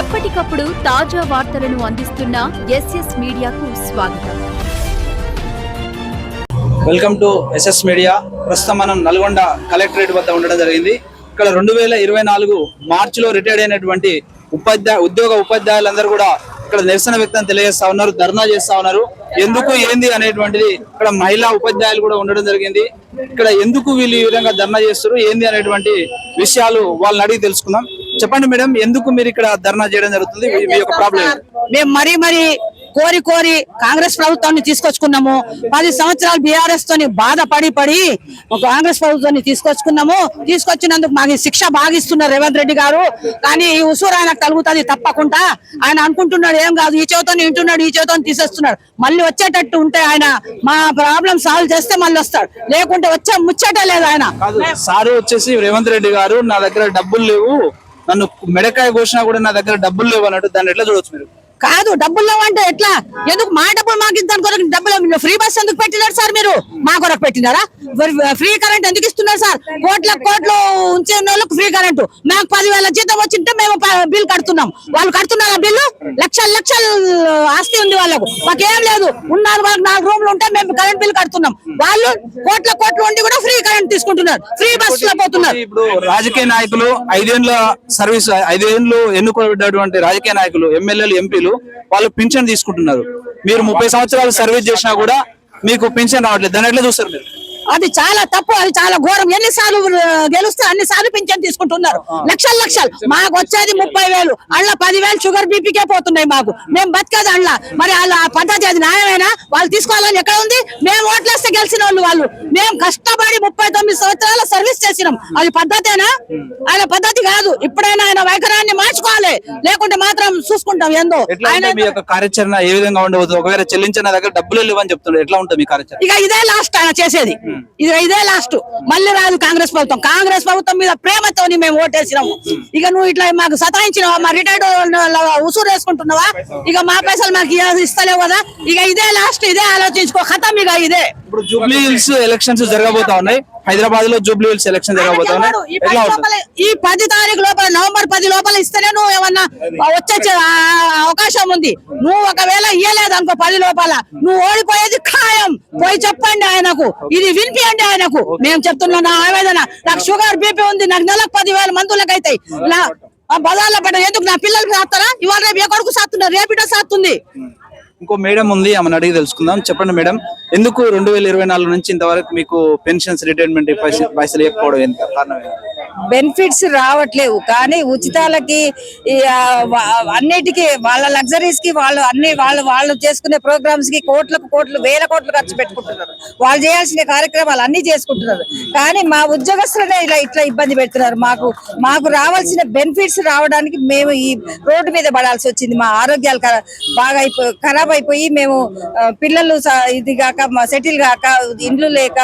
ఎప్పటికప్పుడు తాజా వార్తలను అందిస్తున్న ఎస్ఎస్ మీడియాకు స్వాగతం. Welcome to S S media. ప్రస్తుతం మనం నల్గొండ కలెక్టరేట్ వద్ద ఉండడం జరిగింది. ఇక్కడ రెండు వేల ఇరవై నాలుగు మార్చిలో రిటైర్డ్ అయినటువంటి ఉపాధ్యాయ ఉద్యోగ ఉపాధ్యాయులందరూ కూడా ఇక్కడ నిరసన వ్యక్తం తెలియజేస్తా ఉన్నారు ధర్నా చేస్తా ఉన్నారు. ఎందుకు ఏంది అనేటువంటిది ఇక్కడ మహిళా ఉపాధ్యాయులు కూడా ఉండడం జరిగింది. ఇక్కడ ఎందుకు వీళ్ళు ఈ విధంగా ధర్నా చేస్తారు ఏంది అనేటువంటి విషయాలు వాళ్ళని అడిగి తెలుసుకుందాం. చెప్పండి మేడం ఎందుకు మీరు ఇక్కడ ధర్నా చేయడం జరుగుతుంది? మీ- యొక్క ప్రాబ్లం? మేము మరీ మరీ కోరి కోరి కాంగ్రెస్ ప్రభుత్వాన్ని తీసుకొచ్చుకున్నాము. పది సంవత్సరాలు బీఆర్ఎస్ తోని బాధపడి పడి ఒక కాంగ్రెస్ ప్రభుత్వాన్ని తీసుకొచ్చుకున్నాము. తీసుకొచ్చినందుకు మాకు శిక్ష బాగిస్తున్నారు రేవంత్ రెడ్డి గారు. కానీ ఈ ఉసూరు ఆయనకు కలుగుతుంది తప్పకుండా. ఆయన అనుకుంటున్నాడు ఏం కాదు ఈ చేతితో వింటున్నాడు ఈ చేతితో తీసేస్తున్నాడు. మళ్ళీ వచ్చేటట్టు ఉంటే ఆయన మా ప్రాబ్లం సాల్వ్ చేస్తే మళ్ళీ వస్తాడు. లేకుంటే వచ్చే ముచ్చటే లేదు ఆయన. సారు వచ్చేసి రేవంత్ రెడ్డి గారు నా దగ్గర డబ్బులు లేవు. నన్ను మెడకాయ కోసినా కూడా నా దగ్గర డబ్బులు లేవు అన్నట్టు దాన్ని ఎట్లా చూడొచ్చు మీరు? కాదు డబ్బుల్లో అంటే ఎట్లా? ఎందుకు మా డబ్బులు మాకు ఇంత కొరకు డబ్బులు ఫ్రీ బస్ ఎందుకు పెట్టినారు సార్ మీరు? మా కొరకు పెట్టినారా? ఫ్రీ కరెంట్ ఎందుకు ఇస్తున్నారు సార్? కోట్ల కోట్లు ఉంచే వాళ్ళకి ఫ్రీ కరెంటు. మాకు పదివేల జీతం వచ్చింటే మేము ప- బిల్ కడుతున్నాం. వాళ్ళు కడుతున్నారా బిల్లు? లక్షల లక్షల ఆస్తి ఉంది వాళ్ళకు. మాకేం లేదు. ఉన్నారు వాళ్ళకి నాలుగు రూమ్లు ఉంటే మేము కరెంట్ బిల్ కడుతున్నాం. వాళ్ళు కోట్ల కోట్లు ఉండి కూడా ఫ్రీ కరెంట్ తీసుకుంటున్నారు. ఫ్రీ బస్లో పోతున్నారు. ఇప్పుడు రాజకీయ నాయకులు ఐదేళ్ళ సర్వీస్ ఐదేళ్ళు ఎన్నుకోబడ్డటువంటి రాజకీయ నాయకులు ఎమ్మెల్యేలు ఎంపీలు వాళ్ళు పింఛన్ తీసుకుంటున్నారు. మీరు ముప్పై సంవత్సరాలు సర్వీస్ చేసినా కూడా మీకు పింఛన్ రావట్లేదు. దాని ఎట్లా చూస్తారు మీరు? అది చాలా తప్పు అది చాలా ఘోరం. ఎన్నిసార్లు గెలిస్తే అన్ని సార్లు పింఛన్ తీసుకుంటున్నారు. లక్షలు లక్షలు. మాకు వచ్చేది ముప్పై వేలు. అళ్ళ పదివేలు షుగర్ బీపీకే పోతున్నాయి మాకు. మేము బతికేది అళ్ళ. మరి వాళ్ళ ఆ పద్ధతి అది న్యాయమేనా? వాళ్ళు తీసుకోవాలని ఎక్కడ ఉంది? మేము ఓట్లేస్తే గెలిచిన వాళ్ళు. వాళ్ళు మేము కష్టపడి ముప్పై తొమ్మిది సంవత్సరాల సర్వీస్ చేసినాం. అది పద్ధతేనా? ఆయన పద్ధతి కాదు. ఇప్పుడైనా ఆయన వైఖరాన్ని మార్చుకోవాలి. లేకుంటే మాత్రం చూసుకుంటాం ఏందో. ఆయన కార్యాచరణ ఏ విధంగా ఉండబోతుంది? ఒకవేళ చెల్లించిన దగ్గర డబ్బులు లేవని చెప్తున్నారు ఎట్లా ఉంటుంది కార్యాచరణ? ఇక ఇదే లాస్ట్ ఆయన చేసేది. ఇది ఇదే లాస్ట్ మళ్ళీ రాదు కాంగ్రెస్ ప్రభుత్వం. కాంగ్రెస్ ప్రభుత్వం మీద ప్రేమతోని మేము ఓటేసినాము. ఇక నువ్వు ఇట్లా మాకు సతాయించినావా? మా రిటైర్డ్ ఉసూరు వేసుకుంటున్నావా? ఇక మా పైసలు మాకు ఇస్తలేవు కదా? ఇక ఇదే లాస్ట్ ఇదే ఆలోచించుకో. ఖతం ఇక ఇదే. ఇప్పుడు జూబ్లీ హిల్స్ ఎలక్షన్స్ జరగబోతా ఉన్నాయి. హైదరాబాద్లో జూబ్లీ హిల్స్ ఎలక్షన్ జరగబోతా ఉన్నాయి. ఈ పది తారీఖు లోపల నవంబర్ పది లోపల ఇస్తేనే నువ్వు ఏమన్నా వచ్చే అవకాశం ఉంది. నువ్వు ఒకవేళ ఇయ్యలేదు అనుకో పది లోపల. నువ్వు ఓడిపోయేది ఖాయం. పోయి చెప్పండి ఆయనకు. ఇది వినిపియండి ఆయనకు. మేము చెప్తున్నాం నా ఆవేదన నాకు షుగర్ బీపీ ఉంది నాకు నెలకు పదివేల మందులకు అవుతాయి నా ఆ బజార్లో పడ్డ ఎందుకు? నా పిల్లలకి సాస్తారా ఇవాళ రేపు ఏ కొడుకు సాస్తున్నారు రేపిటో సాస్తుంది ఇంకో మేడం ఉంది ఆమెను అడిగి తెలుసుకుందాం. చెప్పండి మేడం ఎందుకు రెండు వేల ఇరవై నాలుగు నుంచి ఇంతవరకు మీకు పెన్షన్స్ రిటైర్మెంట్ పైసలు ఇవ్వకపోవడం ఎంత కారణం బెనిఫిట్స్ రావట్లేవు కానీ ఉచితాలకి అన్నిటికీ వాళ్ళ లగ్జరీస్కి వాళ్ళు అన్ని వాళ్ళు వాళ్ళు చేసుకునే ప్రోగ్రామ్స్కి కోట్లకు కోట్లు వేల కోట్లు ఖర్చు పెట్టుకుంటున్నారు. వాళ్ళు చేయాల్సిన కార్యక్రమాలు అన్ని చేసుకుంటున్నారు. కానీ మా ఉద్యోగస్తులనే ఇలా ఇట్లా ఇబ్బంది పెడుతున్నారు. మాకు మాకు రావాల్సిన బెనిఫిట్స్ రావడానికి మేము ఈ రోడ్డు మీద పడాల్సి వచ్చింది. మా ఆరోగ్యాలు బాగా అయిపో ఖరాబ్ అయిపోయి మేము పిల్లలు ఇది కాక మా సెటిల్ కాక ఇండ్లు లేక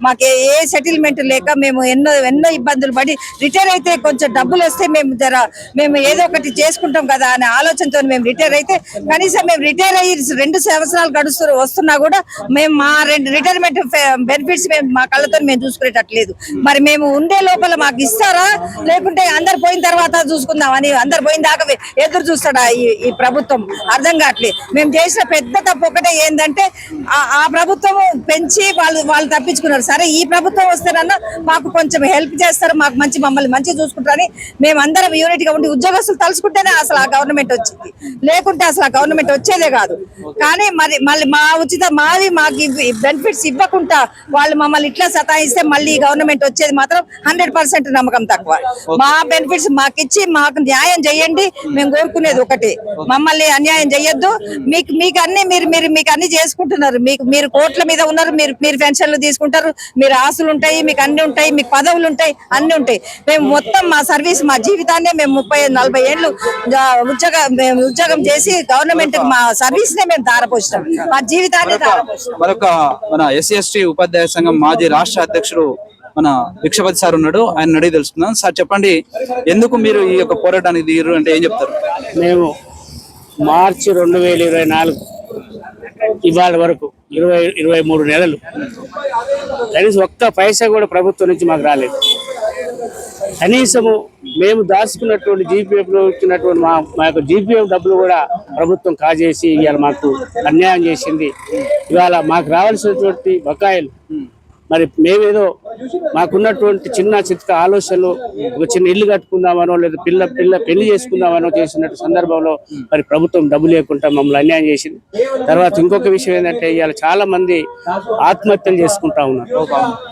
మాకు ఏ- సెటిల్మెంట్ లేక మేము ఎన్నో ఎన్నో ఇబ్బందులు పడి రిటైర్ అయితే కొంచెం డబ్బులు వస్తే మేము జర మేము ఏదో ఒకటి చేసుకుంటాం కదా అనే ఆలోచనతో మేము రిటైర్ అయితే కనీసం మేము రిటైర్ అయ్యి రెండు సంవత్సరాలు గడుస్తూ వస్తున్నా కూడా మేము మా రెండు రిటైర్మెంట్ బెనిఫిట్స్ మేము మా కళ్ళతో మేము చూసుకునేటట్లేదు. మరి మేము ఉండే లోపల మాకు ఇస్తారా? లేకుంటే అందరు పోయిన తర్వాత చూసుకుందాం అని అందరు పోయిన దాకా ఎదురు చూస్తాడా ఈ ఈ ప్రభుత్వం? అర్థం కావట్లేదు. మేము చేసిన పెద్ద తప్పు ఒకటే ఏంటంటే ఆ- ఆ ప్రభుత్వం పెంచి వాళ్ళు వాళ్ళు తప్పించుకున్నారు. సరే ఈ ప్రభుత్వం వస్తేనన్నా మాకు కొంచెం హెల్ప్ చేస్తారు మాకు మంచి మమ్మల్ని మంచిగా చూసుకుంటారని మేము అందరం ఉండి ఉద్యోగస్తులు తలుచుకుంటేనే అసలు ఆ గవర్నమెంట్ వచ్చింది. లేకుంటే అసలు ఆ గవర్నమెంట్ వచ్చేదే కాదు. కానీ మరి మళ్ళీ మా ఉచిత మాది మాకు బెనిఫిట్స్ ఇవ్వకుండా వాళ్ళు మమ్మల్ని ఇట్లా సతాయిస్తే మళ్ళీ ఈ గవర్నమెంట్ వచ్చేది మాత్రం హండ్రెడ్ పర్సెంట్ నమ్మకం తక్కువ. మా బెనిఫిట్స్ మాకు ఇచ్చి మాకు న్యాయం చేయండి మేము కోరుకునేది ఒకటి. మమ్మల్ని అన్యాయం చేయొద్దు. మీకు మీకు అన్ని మీరు మీరు మీకు అన్ని చేసుకుంటున్నారు. మీకు మీరు కోట్ల మీద ఉన్నారు మీరు మీరు పెన్షన్లు తీసుకుంటారు మీరు ఆస్తులు ఉంటాయి మీకు అన్ని ఉంటాయి మీకు పదవులు ఉంటాయి అన్ని ఉంటాయి. మేము మొత్తం మా సర్వీస్ మా జీవితాన్ని మేము ముప్పై నలభై ఏళ్ళు ఉద్యోగ మేము ఉద్యోగం చేసి గవర్నమెంట్ మా సర్వీస్ నే మేము దారపోసినాం మా జీవితాన్ని మరొక మన ఎస్సీ ఎస్టీ ఉపాధ్యాయ సంఘం మాజీ రాష్ట్ర అధ్యక్షుడు మన భిక్షపతి సార్ ఉన్నాడు. ఆయన అడిగి తెలుసుకుందాం. సార్ చెప్పండి ఎందుకు మీరు ఈ యొక్క పోరాటానికి దిగారు అంటే ఏం చెప్తారు? మేము మార్చి రెండు వేల ఇరవై నాలుగు ఇవాళ వరకు ఇరవై ఇరవై మూడు నెలలు. కనీసం ఒక్క పైసా కూడా ప్రభుత్వం నుంచి మాకు రాలేదు. కనీసము మేము దాచుకున్నటువంటి జీపీఎఫ్లో ఇచ్చినటువంటి మా మా యొక్క జీపీఎఫ్ డబ్బులు కూడా ప్రభుత్వం కాజేసి ఇవాళ మాకు అన్యాయం చేసింది. ఇవాళ మాకు రావాల్సినటువంటి బకాయిలు. మరి మేమేదో మాకున్నటువంటి చిన్న చిత్త ఆలోచనలు ఒక చిన్న ఇల్లు కట్టుకుందామనో లేదా పిల్ల పిల్ల పెళ్ళి చేసుకుందామనో చేసినట్టు సందర్భంలో మరి ప్రభుత్వం డబ్బు లేకుండా మమ్మల్ని అన్యాయం చేసింది. తర్వాత ఇంకొక విషయం ఏంటంటే ఇవాళ చాలా మంది ఆత్మహత్యలు చేసుకుంటా ఉన్నారు.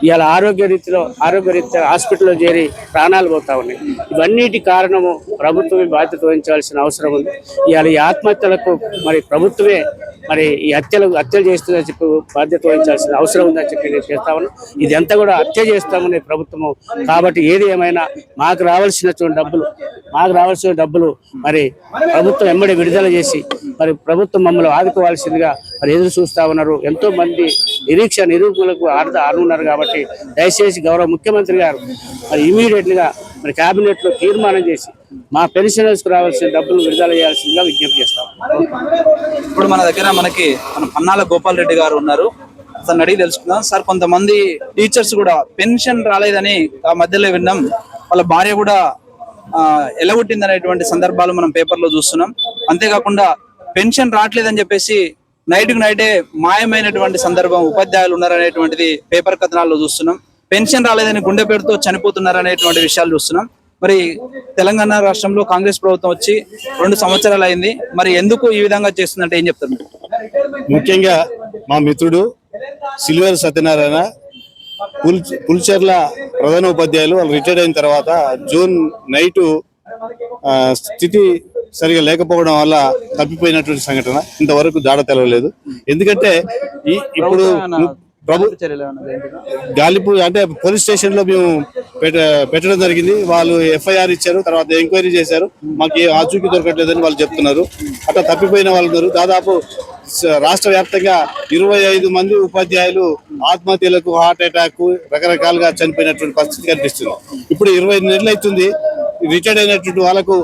ఇవాళ ఆరోగ్య రీతిలో ఆరోగ్య రీత్యా హాస్పిటల్లో చేరి ప్రాణాలు పోతా ఉన్నాయి. ఇవన్నిటి కారణము ప్రభుత్వమే బాధ్యత వహించాల్సిన అవసరం ఉంది. ఇవాళ ఈ ఆత్మహత్యలకు మరి ప్రభుత్వమే మరి ఈ హత్యలు హత్యలు చేస్తుందని చెప్పి బాధ్యత వహించాల్సిన అవసరం ఉందని చెప్పి నేను చేస్తా ఉన్నాను ఇదంతా కూడా హత్య చేస్తామని ప్రభుత్వము. కాబట్టి ఏది ఏమైనా మాకు రావాల్సినటువంటి డబ్బులు మాకు రావాల్సిన డబ్బులు మరి ప్రభుత్వం ఎమ్మడి విడుదల చేసి మరి ప్రభుత్వం మమ్మల్ని ఆదుకోవాల్సిందిగా మరి ఎదురు చూస్తా ఉన్నారు. ఎంతో మంది నిరీక్ష నిరూపకులకు ఆడ ఆడున్నారు కాబట్టి దయచేసి గౌరవ ముఖ్యమంత్రి గారు మరి ఇమీడియట్గా మరి కేబినెట్లో తీర్మానం చేసి మా పెన్షనర్స్ రావాల్సిన డబ్బులు విడుదల చేయాల్సిందిగా విజ్ఞప్తి చేస్తాం. ఇప్పుడు మన దగ్గర మనకి మన పన్నాల గోపాల్ రెడ్డి గారు ఉన్నారు. అతను అడిగి తెలుసుకుందాం. సార్ కొంతమంది టీచర్స్ కూడా పెన్షన్ రాలేదని ఆ మధ్యలో విన్నాం. వాళ్ళ భార్య కూడా ఎలగొట్టింది అనేటువంటి సందర్భాలు మనం పేపర్లో చూస్తున్నాం. అంతేకాకుండా పెన్షన్ రావట్లేదని చెప్పేసి నైట్కి నైటే మాయమైనటువంటి సందర్భం ఉపాధ్యాయులు ఉన్నారనేటువంటిది పేపర్ కథనాల్లో చూస్తున్నాం. పెన్షన్ రాలేదని గుండె పేరుతో చనిపోతున్నారు అనేటువంటి విషయాలు చూస్తున్నాం. మరి తెలంగాణ రాష్ట్రంలో కాంగ్రెస్ ప్రభుత్వం వచ్చి రెండు సంవత్సరాలు అయింది. మరి ఎందుకు ఈ విధంగా చేస్తుందంటే ఏం చెప్తారు ముఖ్యంగా మా మిత్రుడు సిల్వర్ సత్యనారాయణ పుల్ పుల్చర్ల ప్రధాన ఉపాధ్యాయులు వాళ్ళు రిటైర్డ్ అయిన తర్వాత జూన్ నైట్ స్థితి సరిగా లేకపోవడం వల్ల తప్పిపోయినటువంటి సంఘటన. ఇంతవరకు జాడ తెలవలేదు. ఎందుకంటే ఈ ఇప్పుడు ప్రభు? గాలిపు అంటే పోలీస్ స్టేషన్లో మేము పెట్ట- పెట్టడం జరిగింది. వాళ్ళు ఎఫ్ఐఆర్ ఇచ్చారు తర్వాత ఎంక్వైరీ చేశారు. మాకు ఏ ఆచూకీ దొరకట్లేదని వాళ్ళు చెప్తున్నారు. అట్లా తప్పిపోయిన వాళ్ళు దాదాపు రాష్ట్ర వ్యాప్తంగా ఇరవై ఐదు మంది ఉపాధ్యాయులు ఆత్మహత్యలకు హార్ట్ అటాక్ రకరకాలుగా చనిపోయినటువంటి పరిస్థితి కనిపిస్తుంది. ఇప్పుడు ఇరవై నెలలు అవుతుంది రిటైర్డ్ అయినటువంటి వాళ్ళకు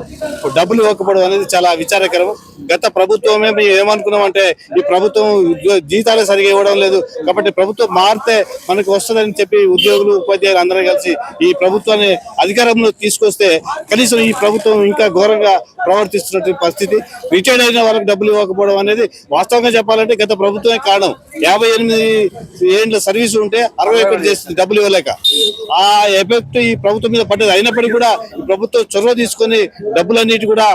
డబ్బులు ఇవ్వకపోవడం అనేది చాలా విచారకరం. గత ప్రభుత్వమే మేము ఏమనుకున్నాం అంటే ఈ ప్రభుత్వం జీతాలు సరిగా ఇవ్వడం లేదు. కాబట్టి ప్రభుత్వం మారితే మనకు వస్తుందని చెప్పి ఉద్యోగులు ఉపాధ్యాయులు అందరూ కలిసి ఈ ప్రభుత్వాన్ని అధికారంలో తీసుకొస్తే కనీసం ఈ ప్రభుత్వం ఇంకా ఘోరంగా ప్రవర్తిస్తున్నటువంటి పరిస్థితి. రిటైర్డ్ అయిన వాళ్ళకి డబ్బులు ఇవ్వకపోవడం అనేది వాస్తవంగా చెప్పాలంటే గత ప్రభుత్వమే కారణం. యాభై ఎనిమిది ఏండ్ల సర్వీస్ ఉంటే అరవై ఒకటి చేస్తుంది డబ్బులు ఇవ్వలేక. ఆ ఎఫెక్ట్ ఈ ప్రభుత్వం మీద పడ్డది. అయినప్పటికీ కూడా ఈ ప్రభుత్వం చొరవ తీసుకొని డబ్బులన్నిటి కూడా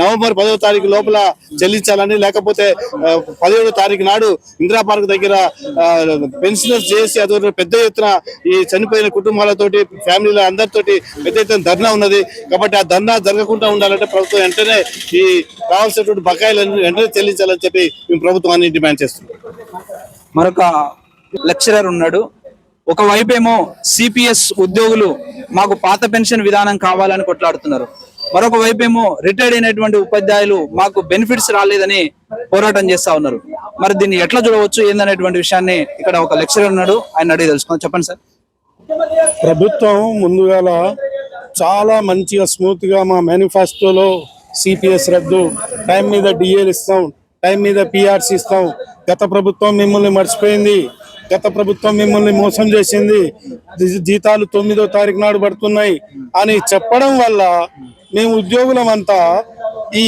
నవంబర్ పదవ తారీఖు లోపల చెల్లించాలని లేకపోతే పదిహేడో తారీఖు నాడు ఇందిరా పార్క్ దగ్గర పెన్షనర్స్ చేసి అదో పెద్ద ఎత్తున ఈ చనిపోయిన కుటుంబాలతోటి ఫ్యామిలీల అందరితోటి పెద్ద ఎత్తున ధర్నా ఉన్నది. కాబట్టి ఆ ధర్నా జరగకుండా ఉండాలంటే ప్రభుత్వం వెంటనే ఈ కావాల్సినటువంటి బకాయిలను వెంటనే చెల్లించాలని చెప్పి మేము ప్రభుత్వాన్ని డిమాండ్ చేస్తున్నాం. మరొక లెక్చరర్ ఉన్నాడు. ఒకవైపు ఏమో సిపిఎస్ ఉద్యోగులు మాకు పాత పెన్షన్ విధానం కావాలని కొట్లాడుతున్నారు. మరొక వైపు ఏమో రిటైర్డ్ అయినటువంటి ఉపాధ్యాయులు మాకు బెనిఫిట్స్ రాలేదని పోరాటం చేస్తా ఉన్నారు. మరి దీన్ని ఎట్లా చూడవచ్చు? ఏందనేటువంటి విషయాన్ని ఇక్కడ ఒక లెక్చరర్ ఉన్నాడు. ఆయన అడిగి తెలుసుకుందాం. చెప్పండి సార్. ప్రభుత్వం ముందుగాల చాలా మంచిగా స్మూత్గా మా మేనిఫెస్టోలో సిపిఎస్ రద్దు టైం మీద డిఏలు ఇస్తాం టైం మీద పిఆర్సీ ఇస్తాం. గత ప్రభుత్వం మిమ్మల్ని మర్చిపోయింది. గత ప్రభుత్వం మిమ్మల్ని మోసం చేసింది. జీతాలు తొమ్మిదో తారీఖు నాడు పడుతున్నాయి అని చెప్పడం వల్ల మేము ఉద్యోగులమంతా ఈ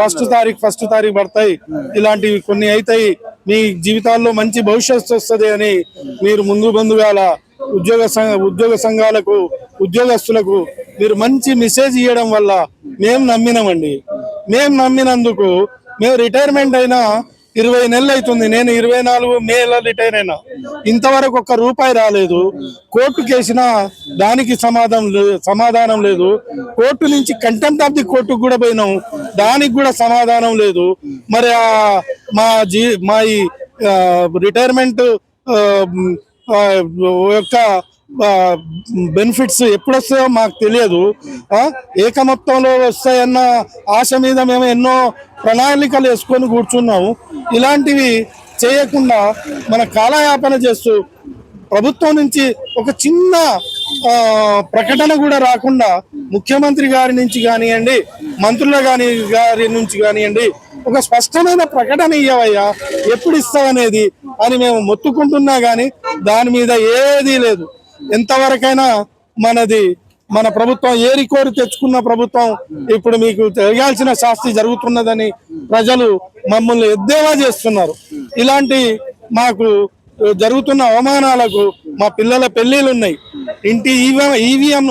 ఫస్ట్ తారీఖు ఫస్ట్ తారీఖు పడతాయి. ఇలాంటివి కొన్ని అవుతాయి మీ జీవితాల్లో మంచి భవిష్యత్తు వస్తుంది అని మీరు ముందు బంధుగాల ఉద్యోగ సంఘ ఉద్యోగ సంఘాలకు ఉద్యోగస్తులకు మీరు మంచి మెసేజ్ ఇవ్వడం వల్ల మేము నమ్మినామండి. మేము నమ్మినందుకు మేము రిటైర్మెంట్ అయినా ఇరవై నెలలు అవుతుంది. నేను ఇరవై నాలుగు మేల రిటైర్ అయినా. ఇంతవరకు ఒక్క రూపాయి రాలేదు. కోర్టు కేసిన దానికి సమాధానం లే- సమాధానం లేదు. కోర్టు నుంచి కంటెంప్ట్ ఆఫ్ ది కోర్టుకు కూడా పోయినాం. దానికి కూడా సమాధానం లేదు. మరి మా జీ మా ఈ రిటైర్మెంట్ యొక్క బెనిఫిట్స్ ఎప్పుడు వస్తాయో మాకు తెలియదు. ఏక మొత్తంలో వస్తాయన్న ఆశ మీద మేము ఎన్నో ప్రణాళికలు వేసుకొని కూర్చున్నాము. ఇలాంటివి చేయకుండా మన కాలయాపన చేస్తూ ప్రభుత్వం నుంచి ఒక చిన్న ప్రకటన కూడా రాకుండా ముఖ్యమంత్రి గారి నుంచి కానివ్వండి మంత్రుల గాని గారి నుంచి కానివ్వండి ఒక స్పష్టమైన ప్రకటన ఇవ్వవయ్యా ఎప్పుడు ఇస్తావనేది అని మేము మొత్తుకుంటున్నా కానీ దాని మీద ఏదీ లేదు. ఎంతవరకైనా మనది మన ప్రభుత్వం ఏరి కోరి తెచ్చుకున్న ప్రభుత్వం ఇప్పుడు మీకు తెలియాల్సిన శాస్తి జరుగుతున్నదని ప్రజలు మమ్మల్ని ఎద్దేవా చేస్తున్నారు. ఇలాంటి మాకు జరుగుతున్న అవమానాలకు మా పిల్లల పెళ్ళిళ్ళు ఉన్నాయి. ఇంటి ఈవీఎం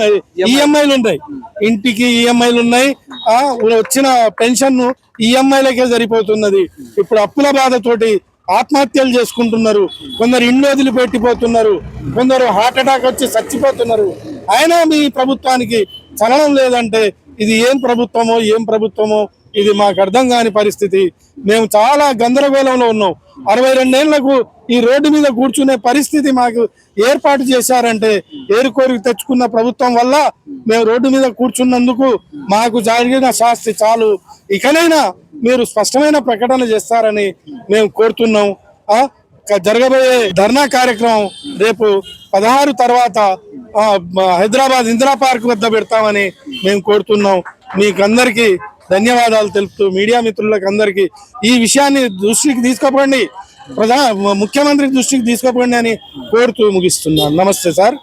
ఈఎంఐలు ఉన్నాయి. ఇంటికి ఈఎంఐలు ఉన్నాయి. వచ్చిన పెన్షన్ ఈఎంఐలకే సరిపోతున్నది. ఇప్పుడు అప్పుల బాధతోటి ఆత్మహత్యలు చేసుకుంటున్నారు. కొందరు ఇండ్లు వదిలిపెట్టిపోతున్నారు కొందరు హార్ట్ అటాక్ వచ్చి చచ్చిపోతున్నారు. అయినా మీ ప్రభుత్వానికి చలనం లేదంటే ఇది ఏం ప్రభుత్వమో ఏం ప్రభుత్వమో ఇది మాకు అర్థం కాని పరిస్థితి. మేము చాలా గందరగోళంలో ఉన్నాం. అరవై రెండేళ్ళకు ఈ రోడ్డు మీద కూర్చునే పరిస్థితి మాకు ఏర్పాటు చేశారంటే ఏరుకోరికి తెచ్చుకున్న ప్రభుత్వం వల్ల మేము రోడ్డు మీద కూర్చున్నందుకు మాకు జరిగిన శాస్తి చాలు. ఇకనైనా మీరు స్పష్టమైన ప్రకటన చేస్తారని మేము కోరుతున్నాం. జరగబోయే ధర్నా కార్యక్రమం రేపు పదహారు తర్వాత హైదరాబాద్ ఇందిరా పార్క్ వద్ద పెడతామని మేము కోరుతున్నాం. మీకు అందరికీ ధన్యవాదాలు తెలుపుతూ మీడియా మిత్రులకు అందరికీ ఈ విషయాన్ని దృష్టికి తీసుకోపండి ప్రధాన ముఖ్యమంత్రి దృష్టికి తీసుకోపోండి అని కోరుతూ ముగిస్తున్నాను. నమస్తే సార్.